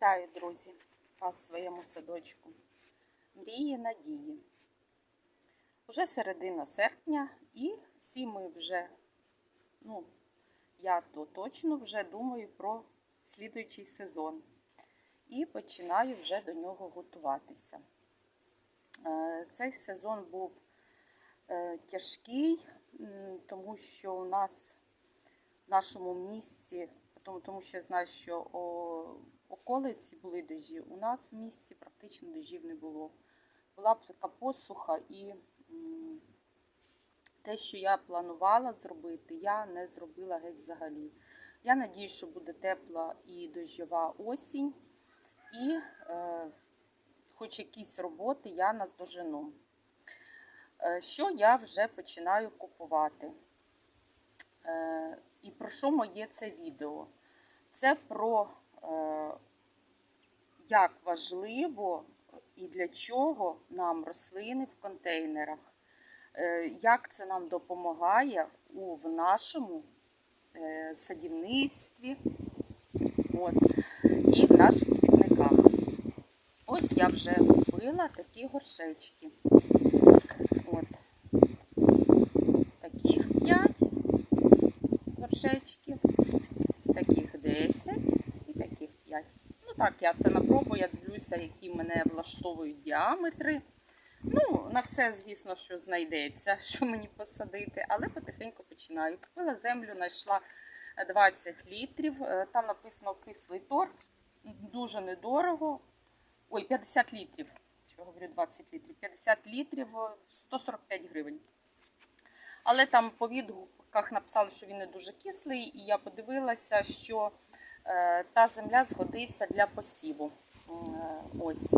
Вітаю, друзі, вас в своєму садочку. Мрії надії. Уже середина серпня, і всі ми вже, ну, я то точно вже думаю про слідуючий сезон. І починаю вже до нього готуватися. Е, Цей сезон був е, тяжкий, тому що у нас в нашому місті, тому, що я знаю, що околиці були дожі, у нас в місті практично дожів не було. Була б така посуха і те, що я планувала зробити, я не зробила геть взагалі. Я надіюсь, що буде тепла і дощова осінь, і е, хоч якісь роботи я наздожену. Е, Що я вже починаю купувати? Е, І про що моє це відео? Це про як важливо і для чого нам рослини в контейнерах, е, як це нам допомагає у в нашому е, садівництві от, і в наших квітниках. Ось я вже купила такі горшечки. От. Таких 5 горшечків, таких 10 і таких 5. Ну так, я це на пробу, я дивлюся, які мене влаштовують діаметри. Ну, на все, звісно, що знайдеться, що мені посадити, але потихеньку починаю. Купила землю, знайшла 20 літрів. Е, Там написано кислий торф, дуже недорого. Ой, 50 літрів. Що говорю 20 літрів? 50 літрів е, 145 гривень. Але там по відгуках написали, що він не дуже кислий, і я подивилася, що е, та земля згодиться для посіву. Е, ось.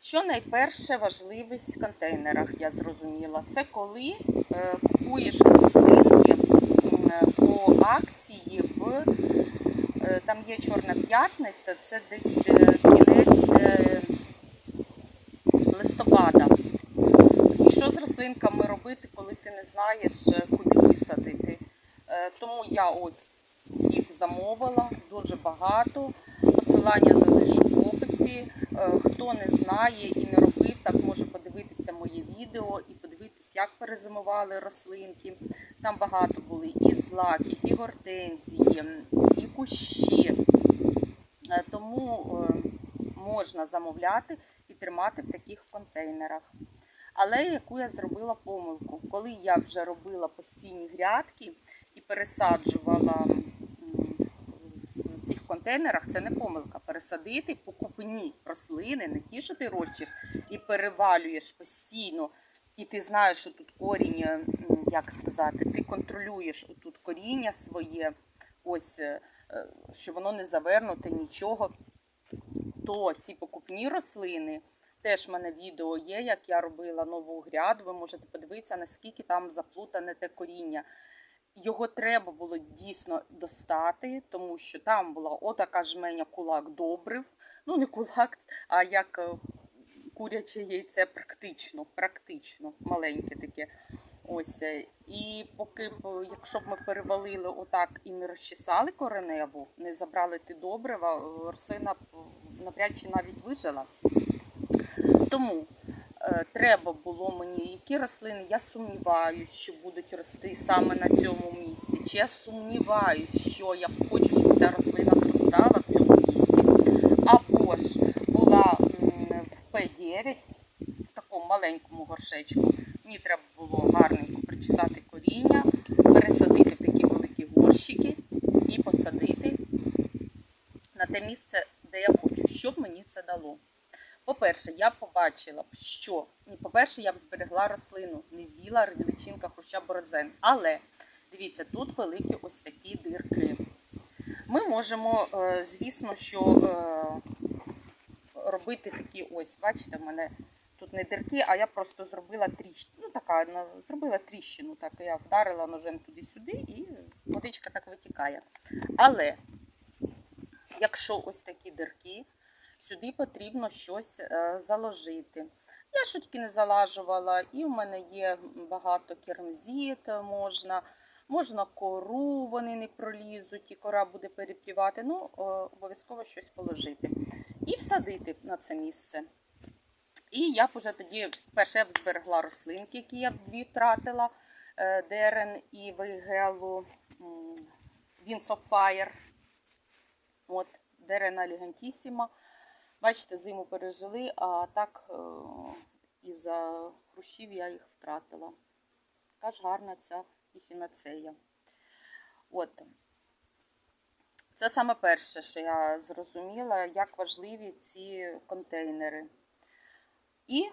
Що найперше важливість в контейнерах, я зрозуміла, це коли е, купуєш рослинки е, по акції в е, там є Чорна п'ятниця, це десь е, кінець е, листопада. І що з рослинками робити, коли ти не знаєш, е, куди висадити? Е, Тому я ось замовила дуже багато. Посилання залишу в описі. Е, Хто не знає і не робив, так може подивитися моє відео і подивитися, як перезимували рослинки. Там багато були і злаки, і гортензії, і кущі. Е, Тому е, можна замовляти і тримати в таких контейнерах. Але яку я зробила помилку, коли я вже робила постійні грядки і пересаджувала контейнерах, це не помилка. Пересадити покупні рослини, не ті, що ти рощиш і перевалюєш постійно, і ти знаєш, що тут корінь, як сказати, ти контролюєш тут коріння своє, ось, е, е, що воно не завернуте нічого, то ці покупні рослини. Теж в мене відео є, як я робила нову гряду. Ви можете подивитися, наскільки там заплутане те коріння. Його треба було дійсно достати, тому що там була отака жменя кулак добрив. Ну, не кулак, а як е, куряче яйце практично, практично маленьке таке. Ось. е, І поки, б, якщо б ми перевалили отак і не розчесали кореневу, не забрали ті добрива, е, рослина навряд чи навіть вижила. Тому е, треба було мені, які рослини, я сумніваюся, що будуть рости саме на цьому місці. Чи я сумніваюся, що я хочу, щоб ця рослина зростала в цьому місці. Або ж була в П9, в такому маленькому горшечку. Мені треба було гарненько причесати коріння, пересадити в такі великі горщики і посадити на те місце, де я хочу, щоб мені це дало. По-перше, я побачила, б, що по-перше, я б зберегла рослину, не з'їла личинка хруща бородзен. Але дивіться, тут великі ось такі дирки. Ми можемо, е, звісно, що е, робити такі ось, бачите, в мене тут не дирки, а я просто зробила тріщину. Ну, така, ну, зробила тріщину. Так, я вдарила ножем туди-сюди і водичка так витікає. Але якщо ось такі дирки, сюди потрібно щось е, заложити. Я шутки не залажувала, і в мене є багато керамзит можна. Можна кору, вони не пролізуть, і кора буде перепрівати. Ну, е, обов'язково щось положити. І всадити на це місце. І я вже тоді, перше, б зберегла рослинки, які я дві тратила. е, Дерен і Вейгелу Winds. От, Дерена Лігантісіма. Бачите, зиму пережили, а так е, із-за хрущів я їх втратила. Така ж гарна ця іхінацея. От. Це саме перше, що я зрозуміла, як важливі ці контейнери. І е,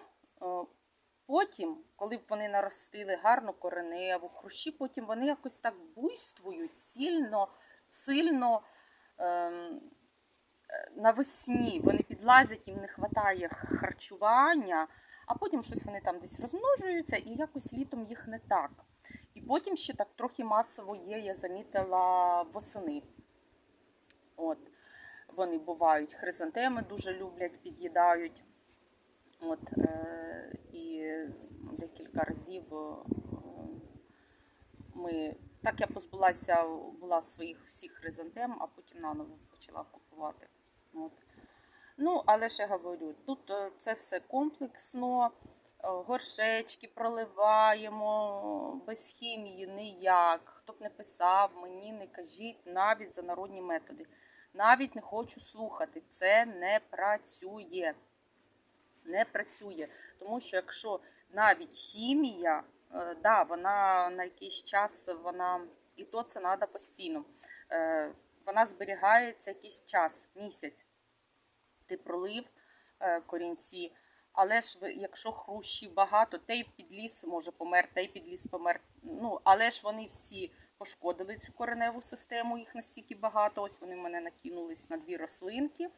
потім, коли б вони наростили гарну кореневу, хрущі, потім вони якось так буйствують сильно, сильно ем, навесні. Вони підлазять, їм не вистачає харчування, а потім щось вони там десь розмножуються, і якось літом їх не так. І потім ще так трохи масово є, я замітила восени. От, вони бувають. Хризантеми дуже люблять, під'їдають. От, е, і декілька разів е, ми. Так я позбулася була своїх всіх хризантем, а потім наново почала купувати. От. Ну, але ще говорю, тут е, це все комплексно, е, горшечки проливаємо без хімії ніяк. Хто б не писав, мені не кажіть навіть за народні методи. Навіть не хочу слухати. Це не працює. Не працює. Тому що якщо навіть хімія, е, да, вона на якийсь час, вона і то це треба постійно. Вона зберігається якийсь час, місяць. Ти пролив е, корінці, але ж якщо хрущів багато, той підліс може помер, той підліс помер. Ну, але ж вони всі пошкодили цю кореневу систему, їх настільки багато. Ось вони в мене накинулись на дві рослинки.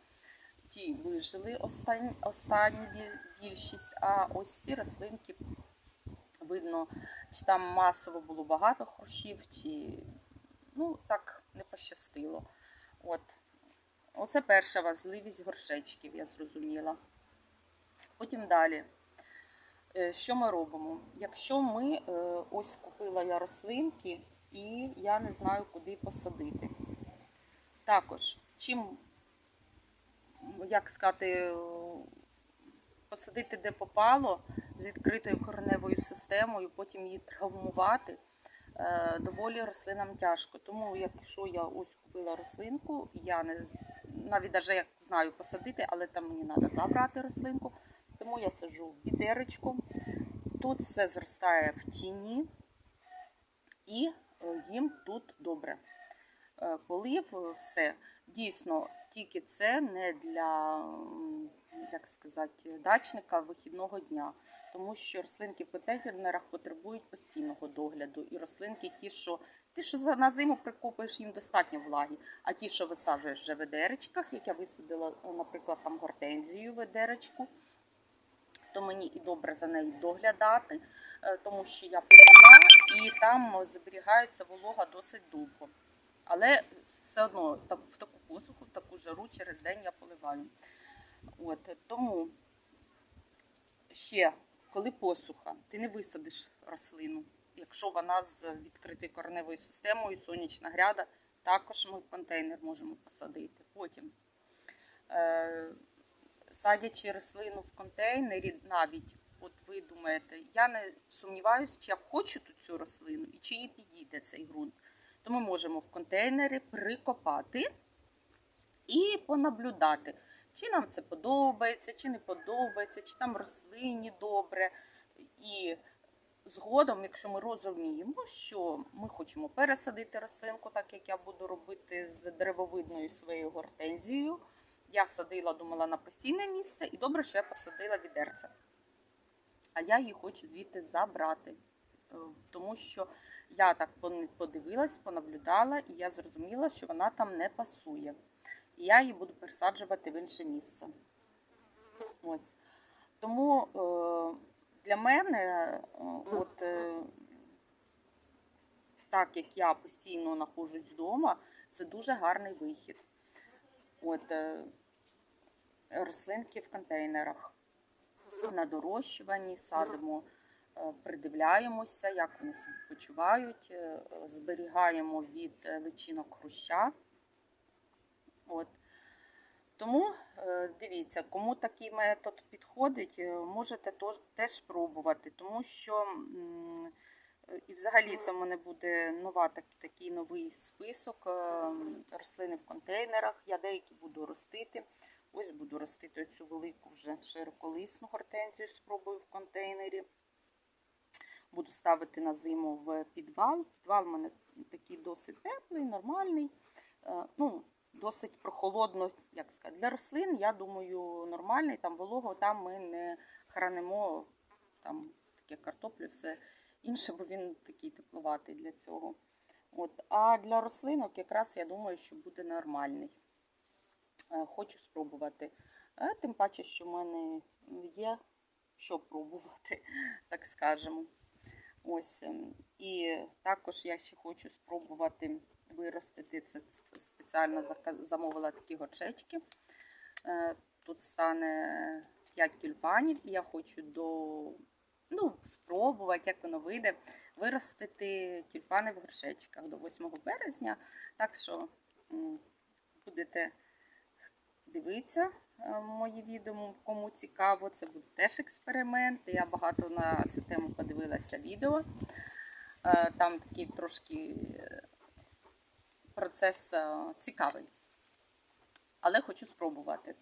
Ті вижили останні, останні більшість, а ось ці рослинки видно, чи там масово було багато хрущів, чи ну так не пощастило. От. Оце перша важливість горшечків, я зрозуміла. Потім далі. Е, Що ми робимо? Якщо ми е, ось купила я рослинки і я не знаю, куди посадити. Також, чим, як сказати, е, посадити де попало з відкритою кореневою системою, потім її травмувати, доволі рослинам тяжко. Тому, якщо я ось купила рослинку, я не навіть даже як знаю посадити, але там мені треба забрати рослинку. Тому я сажу в відеречко. Тут все зростає в тіні, і е, їм тут добре. Е, Полив, е, все. Дійсно, тільки це не для, як сказати, дачника вихідного дня. Тому що рослинки в контейнерах потребують постійного догляду. І рослинки, ті, що ти що на зиму прикопуєш, їм достатньо влаги. А ті, що висаджуєш вже в ведеречках, як я висадила, наприклад, там гортензію ведеречку, то мені і добре за нею доглядати, е, тому що я полила і там зберігається волога досить довго. Але все одно в таку посуху, в таку жару через день я поливаю. От, тому ще, коли посуха, ти не висадиш рослину. Якщо вона з відкритою кореневою системою, сонячна гряда, також ми в контейнер можемо посадити. Потім, е, садячи рослину в контейнері, навіть, от ви думаєте, я не сумніваюся, чи я хочу тут цю рослину і чи їй підійде цей ґрунт. То ми можемо в контейнері прикопати і понаблюдати, чи нам це подобається, чи не подобається, чи там рослині добре. І згодом, якщо ми розуміємо, що ми хочемо пересадити рослинку, так як я буду робити з деревовидною своєю гортензією. Я садила, думала на постійне місце, і добре, що я посадила відерце. А я її хочу звідти забрати. Е, Тому що я так подивилась, понаблюдала, і я зрозуміла, що вона там не пасує. І я її буду пересаджувати в інше місце. Ось. Тому е, для мене, е, от е, так як я постійно знаходжусь вдома, це дуже гарний вихід. От, е, рослинки в контейнерах на дорощуванні садимо придивляємося, як вони себе почувають, зберігаємо від личинок хруща. От. Тому е, дивіться, кому такий метод підходить, е, можете теж пробувати, тому що і взагалі це в мене буде нова, так, такий новий список е, рослини в контейнерах. Я деякі буду ростити. Ось буду ростити цю велику вже широколисну гортензію, спробую в контейнері. Буду ставити на зиму в підвал. Підвал у мене такий досить теплий, нормальний. Ну, досить прохолодно, як сказати, для рослин, я думаю, нормальний. Там волого, там ми не хранимо там таке картоплю, все інше, бо він такий тепловатий для цього. От. А для рослинок якраз я думаю, що буде нормальний. Е, Хочу спробувати. Е, Тим паче, що в мене є що пробувати, так скажемо. Ось. ем, І також я ще хочу спробувати виростити. Це спеціально замовила такі горшечки. Е, Тут стане 5 тюльпанів, і я хочу до ну, спробувати, як воно вийде, виростити тюльпани в горшечках до 8 березня. Так що будете дивитися е, мої відео, кому цікаво, це буде теж експеримент. Я багато на цю тему подивилася відео. Е, Там такий трошки процес е, цікавий. Але хочу спробувати.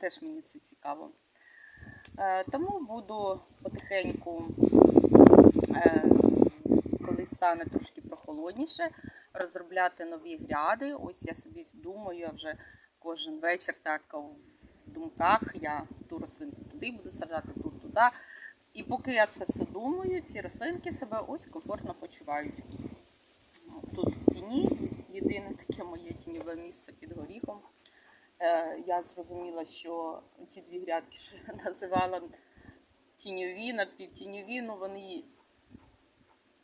Теж мені це цікаво. Е, Тому буду потихеньку, е, коли стане трошки прохолодніше, розробляти нові гряди. Ось я собі думаю, вже кожен вечір так в думках я ту рослинку туди буду саджати, тут туди. І поки я це все думаю, ці рослинки себе ось комфортно почувають. Тут в тіні, єдине таке моє тіньове місце під горіхом. Е, Я зрозуміла, що ті дві грядки, що я називала тіньові, напівтіньові, ну вони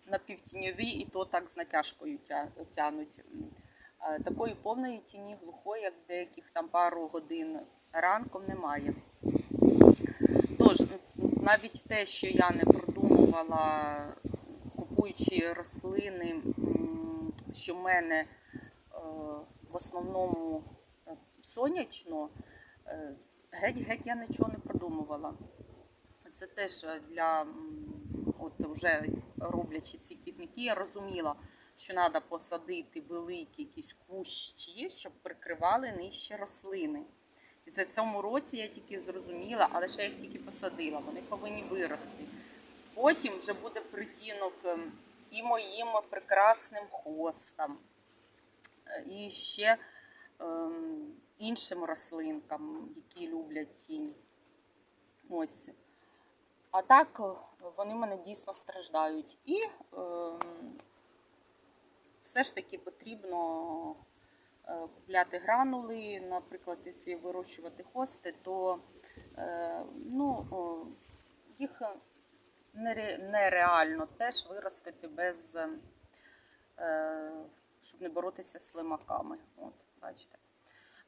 напівтіньові і то так з натяжкою тя- тянуть. Е, Такої повної тіні глухої, як деяких там пару годин ранком немає. Тож, навіть те, що я не продумувала, купуючи рослини, що в мене основному е, сонячно, е, геть-геть я нічого не продумувала. Це теж для от вже роблячи ці квітники, я розуміла, що треба посадити великі якісь кущі, щоб прикривали нижче рослини. І це в цьому році я тільки зрозуміла, але ще я їх тільки посадила. Вони повинні вирости. Потім вже буде притінок ем, і моїм прекрасним хостам, е, і ще ем, іншим рослинкам, які люблять тінь. Ось. А так е, вони мене дійсно страждають. І ем, все ж таки потрібно е, купляти гранули. Наприклад, якщо вирощувати хости, то е, ну, їх нере- нереально теж виростити без, е, щоб не боротися з слимаками. От, бачите.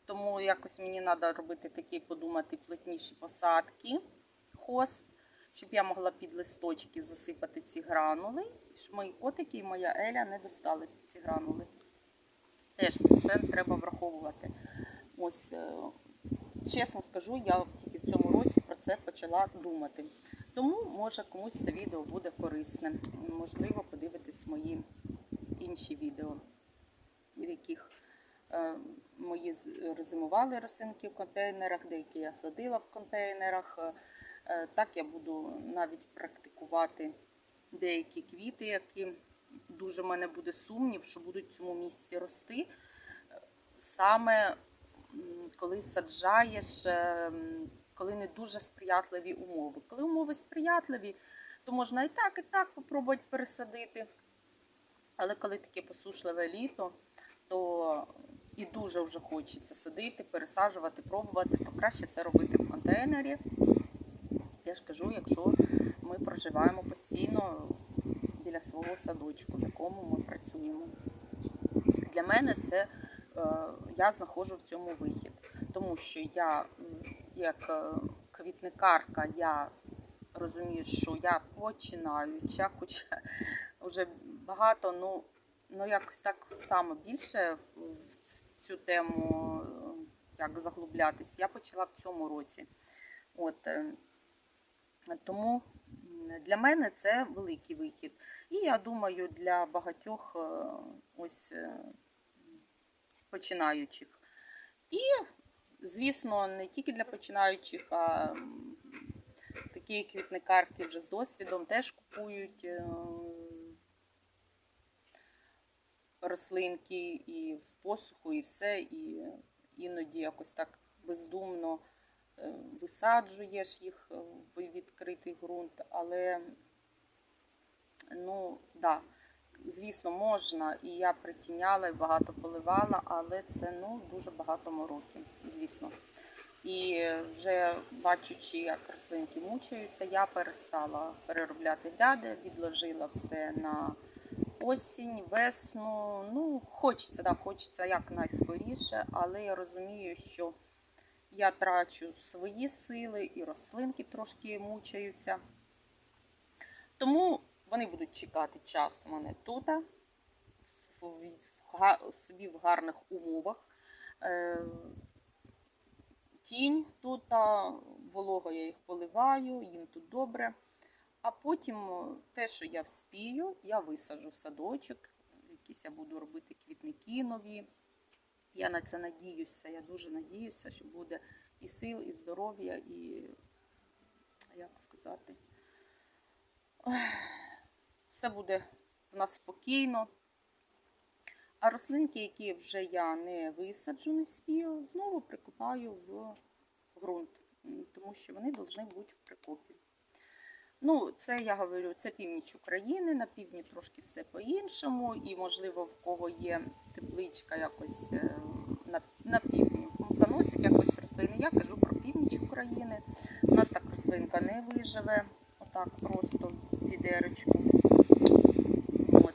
Тому якось мені треба робити такі, подумати, плотніші посадки хост, щоб я могла під листочки засипати ці гранули, щоб мої котики і моя Еля не достали ці гранули. Теж це все треба враховувати. Ось, е, чесно скажу, я тільки в цьому році про це почала думати. Тому, може, комусь це відео буде корисне. Можливо, подивитись мої інші відео, в яких е, мої роззимували рослинки в контейнерах, деякі я садила в контейнерах. Е, е, Так я буду навіть практикувати деякі квіти, які дуже в мене буде сумнів, що будуть в цьому місці рости. Саме коли саджаєш, коли не дуже сприятливі умови. Коли умови сприятливі, то можна і так, і так попробувати пересадити. Але коли таке посушливе літо, то і дуже вже хочеться садити, пересаджувати, пробувати, то краще це робити в контейнері. Я ж кажу, якщо ми проживаємо постійно біля свого садочку, в якому ми працюємо. Для мене це е, я знаходжу в цьому вихід, тому що я як е, квітникарка я розумію, що я починаюча, хоча вже багато, ну, ну якось так само більше в цю тему як заглублятись, я почала в цьому році. От, е, тому для мене це великий вихід. І я думаю, для багатьох е, ось е, починаючих. І, звісно, не тільки для починаючих, а такі квітникарки вже з досвідом теж купують рослинки і в посуху, і все, і іноді якось так бездумно е, висаджуєш їх в відкритий ґрунт, але ну, да, звісно, можна, і я притіняла і багато поливала, але це ну, дуже багато мороки, звісно. І вже бачучи, як рослинки мучаються, я перестала переробляти гряди, відложила все на осінь, весну. Ну, хочеться, да, хочеться якнайскоріше, але я розумію, що я трачу свої сили і рослинки трошки мучаються. Тому вони будуть чекати час у мене тут, в, в, га- собі в гарних умовах. Е, тінь тут, волого я їх поливаю, їм тут добре. А потім те, що я вспію, я висаджу в садочок, якісь я буду робити квітники нові. Я на це надіюся, я дуже надіюся, що буде і сил, і здоров'я, і як сказати, все буде у нас спокійно. А рослинки, які вже я не висаджу, не спію, знову прикопаю в ґрунт, тому що вони повинні бути в прикопі. Ну, це я говорю, це північ України, на півдні трошки все по-іншому, і, можливо, в кого є тепличка якось е, на, на півдні. ну, Заносять якось рослини. Я кажу про північ України. У нас так рослинка не виживе, отак просто в відеречку. От.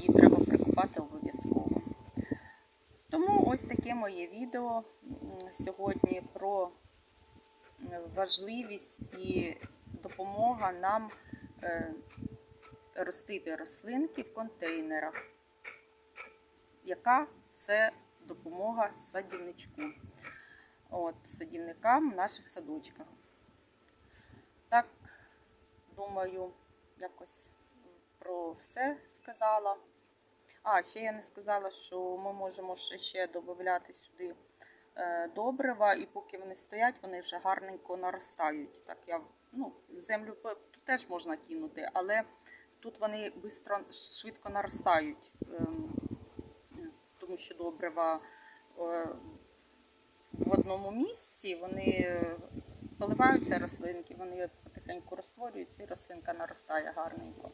Її треба прикопати обов'язково. Тому ось таке моє відео сьогодні про важливість і допомога нам е, ростити рослинки в контейнерах. Яка це допомога садівничку? От, садівникам в наших садочках. Так, думаю, якось про все сказала. А, ще я не сказала, що ми можемо ще, ще додати сюди е, добрива, і поки вони стоять, вони вже гарненько наростають. Так, я, ну, землю теж можна кинути, але тут вони бистро, швидко наростають, ем, тому що добрива е, в одному місці, вони поливаються рослинки, вони потихеньку розтворюються і рослинка наростає гарненько.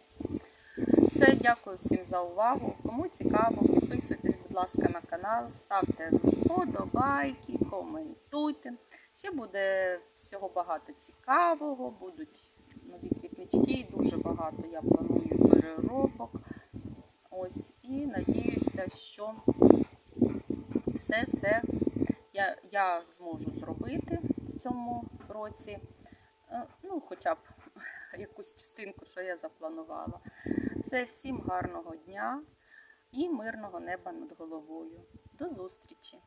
Все, дякую всім за увагу. Кому цікаво, підписуйтесь, ласка, на канал, ставте вподобайки, коментуйте. Ще буде всього багато цікавого, будуть нові квітнички, дуже багато я планую переробок. Ось, і надіюся, що все це я, я зможу зробити в цьому році. Е, Ну, хоча б якусь частинку, що я запланувала. Все, всім гарного дня і мирного неба над головою. До зустрічі!